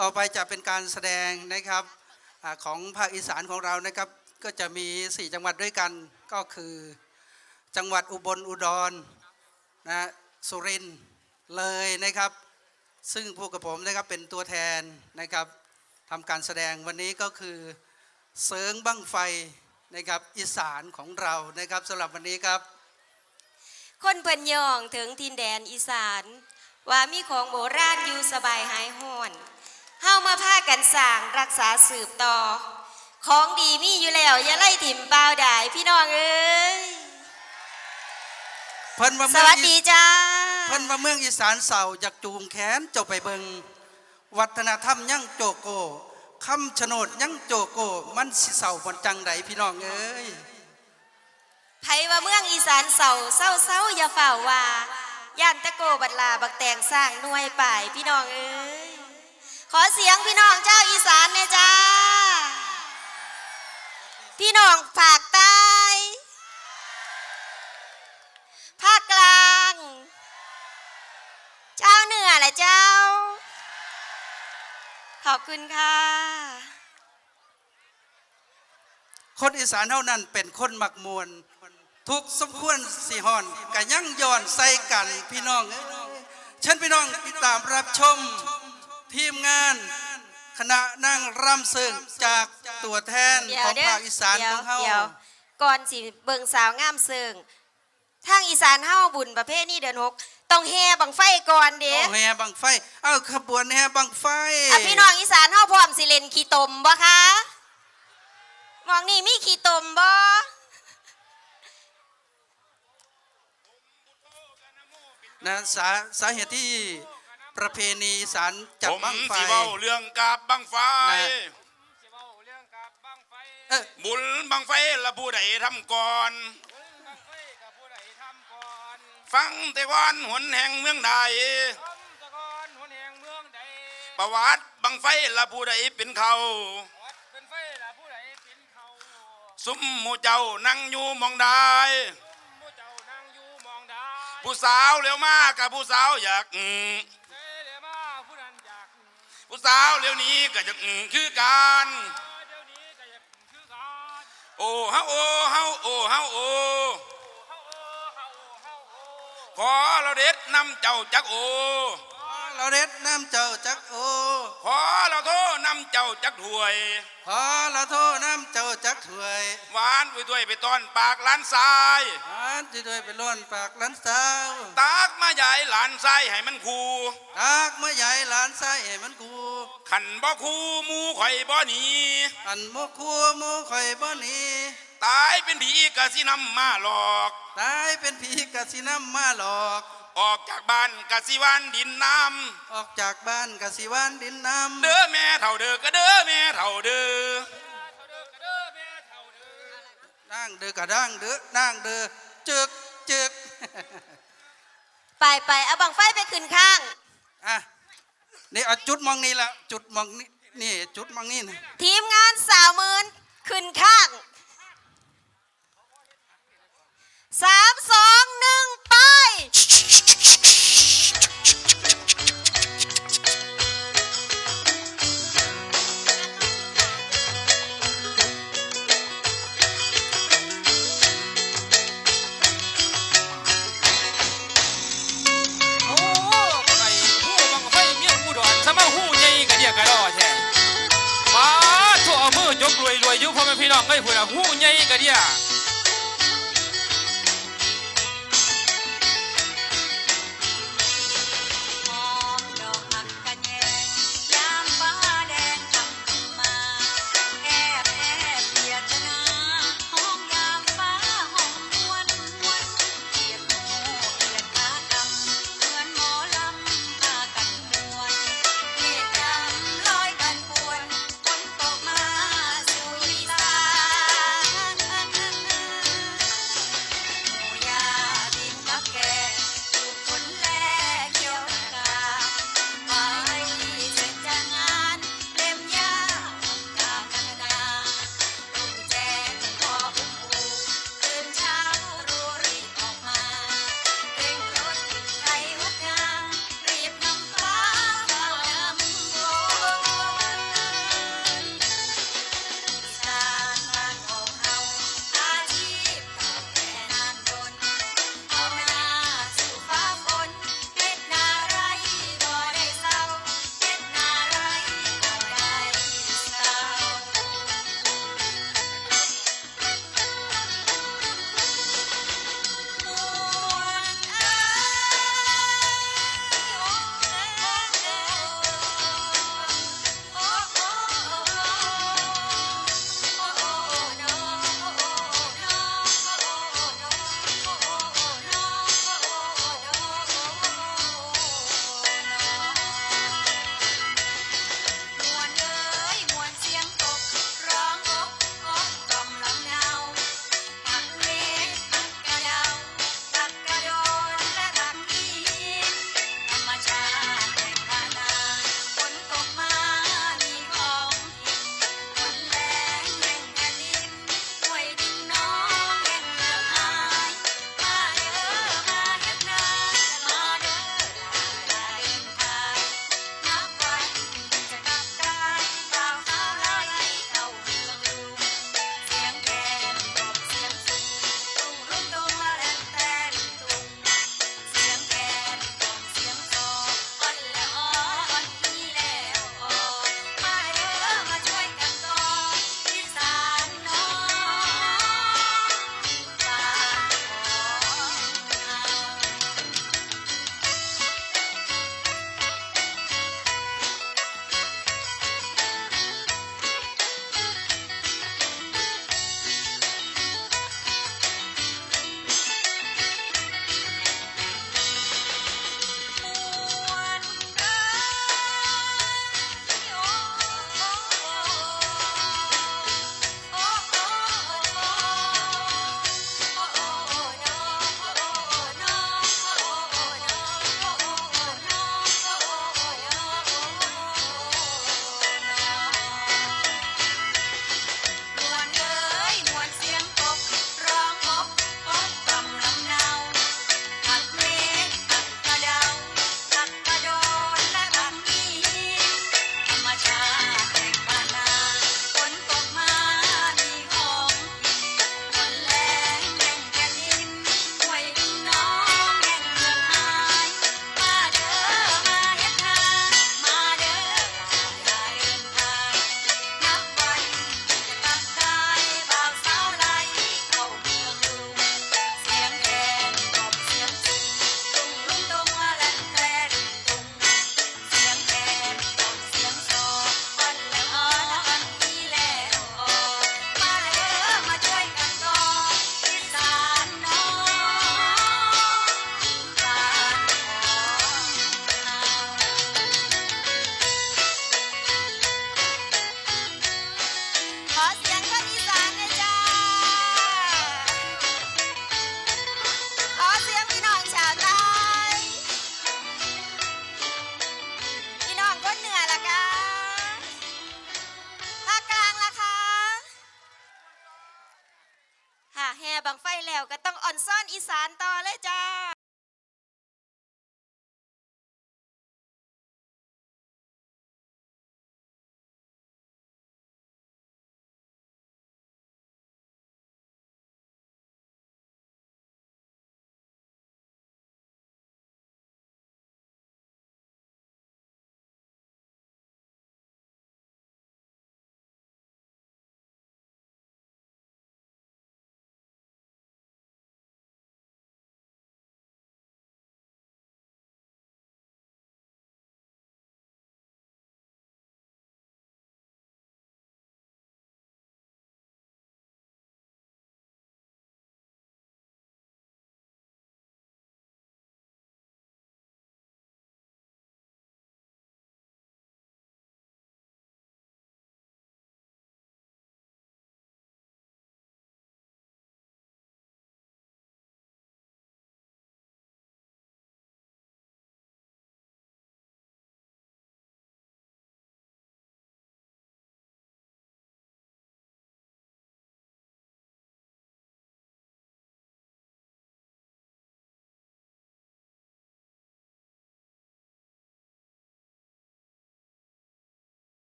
ต่อไปจะเป็นการแสดงนะครับอของภาคอีสานของเรานะครับ ก็จะมี 4 จังหวัดด้วยกันก็คือ จังหวัดอุบลอุดรนะสุรินทร์เลยนะครับ ซึ่งพวกกับผมนะครับเป็นตัวแทนนะครับทำการแสดงวันนี้ก็คือเสริงบั้งไฟนะครับอีสานของเรานะครับสำหรับวันนี้ครับ คนเพิ่นยองถึงทินแดนอีสาน ว่ามีของโบราณอยู่สบายหายห่อน เฮามาพากันสร้างรักษาสืบต่อ ของดีมีอยู่แล้วอย่าไล่ถิ่มเปล่าได้พี่น้องเอ้ยเพิ่นว่าสเมืองวัสอีดีจ้า เพิ่นว่าเมืองอีสานเศร้าอยากจูงแขนเจ้าไปเบิงวัฒนธรรมยังโจโกคำชะโนดยังโจโกมันสิเศร้าบนจังใดพี่น้องเอ้ย ไผว่าเมืองอีสานเศร้าเศร้าเศร้าอย่าฝ่าว่าย่านตะโกบัดลาบักแตงสร้างหน่วยป่ายพี่น้องเอ้ย ขอเสียงพี่น้องเจ้าอีสานเนี่ยจ้า พี่น้องภาคใต้ภาคกลาง เจ้าเหนือแหละเจ้า ขอบคุณค่ะ คนอีสานเท่านั้นเป็นคนมักมวลทุกสมควรสิหอนกะยั่งย้อนใส่กันพี่น้องเอ้ยเช่นพี่น้องติดตามรับชม ทีมงานคณะนั่งรำเสิงจากตัวแทนเดี๋ยขวองเด้อภาคอีสานเดี๋ขยวองเฮาเดี๋ยวก่อนสิเบิ่งสาวงามเซิงทางอีสานเฮาบุญประเภทนี้เดือนหกต้องแห่บังไฟก่อนเด้เอาแห่บังไฟ เอาขบวนแห่บังไฟอะพี่น้องอีสานเฮาพร้อมสิเล่นขี้ตมบ่คะมองนี่มีขี้ตมบ่นะสาสาเหตุที่ ประเพณีอีสารจัดผมบังไฟ สิเว้าเรื่องกาบบังไฟ นะ สิเว้าเรื่องกับบังไฟเอ้ยบุญบังไฟละผู้ใดทำก่อนบังไฟกับผู้ใดทำก่อนฟังแต่ก่อนหนแห่งเมืองใด ทำตะกอนหนแห่งเมืองใดประวัติบังไฟละผู้ใดเป็นเขา วัดเป็นไฟละผู้ใดเป็นเขาซุ้มหมู่เจ้านั่งอยู่หมองใดหมู่เจ้านั่งอยู่มองได้ผู้สาวเร็วมากกับผู้สาวอยากอืม ผู้สาวเร็วนี้ก็อยากอืมคือกันเดี๋ยวนี้ก็อยากคือกันโอ้เฮาโอ้เฮาโอ้เฮาโอ้เฮาโอเฮาโอเฮาโอขอเราเด็ดนำเจ้าจักโอเราเด็ดน้ำเจ้าจักโอขอเราโทนำเจ้าจักถวยพอเราโทษน้ำเจ้าจักถวยหวานไปด้วยไปตอนปากหล้านทรายอันที่ด้วยไปล้วนปากหลันสาวตากมา ใหญ่หลานทรายให้มันคูตากเมื่อใหญ่หลานไส้ให้มันกูขันบ่คูหมูข่อยบ่หนีอันโมคัวโมข่อยบ่หนีตายเป็นผีกะสินำมาหลอก ตายเป็นผีกะสิน้ำมาหลอก ออกจากบ้านกะสิวันดินน้ออกจากบ้านกะสิวานดินน้ำเด้อแม่เท่าเด้อก็เด้อแม่เท่าเด้อเท่าเด้อกระเด้อแม่เท่าเด้อำนั่งเดือกระดังเดือนั่งเดือจึกจึก ไปไปเอาบังไฟไปขึ้นข้าง อะนี่เอาจุดมองนี่ละจุดมองนี่นี่จุดมองนี่นะทีมงานสาวหมื่นขึ้นข้างสามสองหนึ่ง ใ